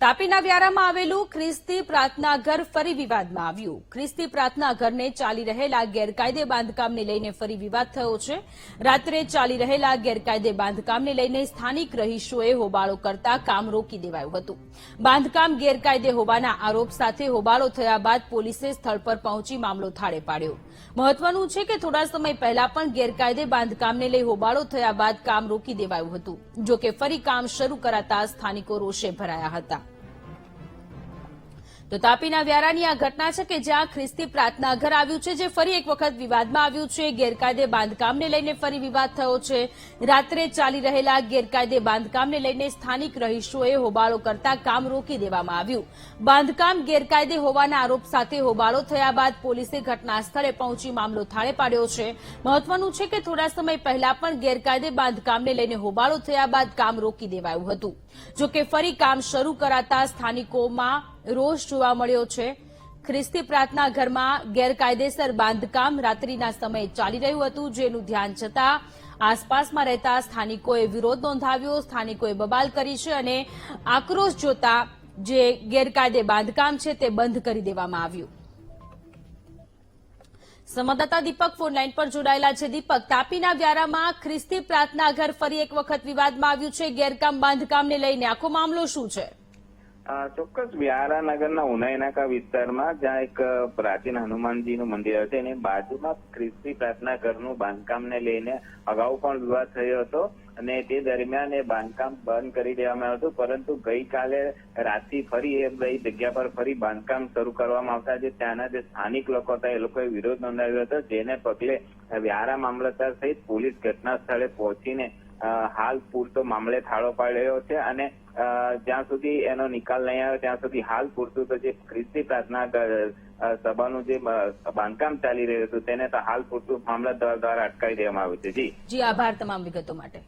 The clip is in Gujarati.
તાપીના વ્યારામાં આવેલું ખ્રિસ્તી પ્રાર્થના ઘર ફરી વિવાદમાં આવ્યું. ખ્રિસ્તી પ્રાર્થના ઘરને ચાલી રહેલા ગેરકાયદે બાંધકામને લઈને ફરી વિવાદ થયો છે. રાત્રે ચાલી રહેલા ગેરકાયદે બાંધકામને લઈને સ્થાનિક રહીશોએ હોબાળો કરતા કામ રોકી દેવાયું હતું. બાંધકામ ગેરકાયદે હોવાના આરોપ સાથે હોબાળો થયા બાદ પોલીસે સ્થળ પર પહોંચી મામલો થાળે પાડ્યો. મહત્વનું છે કે થોડા સમય પહેલા પણ ગેરકાયદે બાંધકામને લઈ હોબાળો થયા બાદ કામ રોકી દેવાયું હતું. જો કે ફરી કામ શરૂ કરાતા સ્થાનિકો રોષે ભરાયા હતા. તો તાપીના વ્યારાની આ ઘટના છે કે જ્યાં ખ્રિસ્તી પ્રાર્થના ઘર આવ્યું છે, જે ફરી એક વખત વિવાદમાં આવ્યું છે. ગેરકાયદે બાંધકામને લઈને ફરી વિવાદ થયો છે. રાત્રે ચાલી રહેલા ગેરકાયદે બાંધકામને લઈને સ્થાનિક રહીશોએ હોબાળો કરતા કામ રોકી દેવામાં આવ્યું. બાંધકામ ગેરકાયદે હોવાના આરોપ સાથે હોબાળો થયા બાદ પોલીસે ઘટના સ્થળે પહોંચી મામલો થાળે પાડ્યો છે. મહત્વનું છે કે થોડા સમય પહેલા પણ ગેરકાયદે બાંધકામને લઈને હોબાળો થયા બાદ કામ રોકી દેવાયું હતું. જોકે ફરી કામ શરૂ કરાતા સ્થાનિકોમાં રોષ જોવા મળ્યો છે. ખ્રિસ્તી પ્રાર્થના ઘરમાં ગેરકાયદેસર બાંધકામ રાત્રિના સમયે ચાલી રહ્યું હતું, જેનું ધ્યાન છતાં આસપાસમાં રહેતા સ્થાનિકોએ વિરોધ નોંધાવ્યો, સ્થાનિકોએ બબાલ કરી છે અને આક્રોશ જોતા જે ગેરકાયદે બાંધકામ છે તે બંધ કરી દેવામાં આવ્યું. સંવાદદાતા દીપક ફોન લાઈન પર જોડાયેલા છે. દીપક, તાપીના વ્યારામાં ખ્રિસ્તી પ્રાર્થના ઘર ફરી એક વખત વિવાદમાં આવ્યું છે. ગેરકામ બાંધકામને લઈને આખો મામલો શું છે? ચોક્કસ વ્યારા નગરના ઉનાઈ વિસ્તારમાં જ્યાં એક પ્રાચીન હનુમાનજીનું મંદિર હતું. એની બાજુમાં ખ્રિસ્તી પ્રાર્થના ઘરનું બાંધકામને લઈને અગાઉ પણ વિવાદ થયો હતો અને તે દરમિયાન એ બાંધકામ બંધ કરી દેવામાં આવ્યું હતું. પરંતુ ગઈકાલે રાતથી ફરી એ બધી જગ્યા પર ફરી બાંધકામ શરૂ કરવામાં આવતા જે ત્યાંના જે સ્થાનિક લોકો હતા, એ લોકોએ વિરોધ નોંધાવ્યો હતો. જેને પગલે વ્યારા મામલતદાર સહિત પોલીસ ઘટના સ્થળે પહોંચીને હાલ પૂરતો મામલે થાળો પાડ્યો છે અને જ્યાં સુધી એનો નિકાલ નહીં આવે, ત્યાં સુધી હાલ પૂરતું તો જે ખ્રિસ્તી પ્રાર્થના સભાનું જે બાંધકામ ચાલી રહ્યું હતું, તેને તો હાલ પૂરતું મામલતદાર દ્વારા અટકાવી દેવામાં આવ્યું છે. જી. જી, આભાર તમામ વિગતો માટે.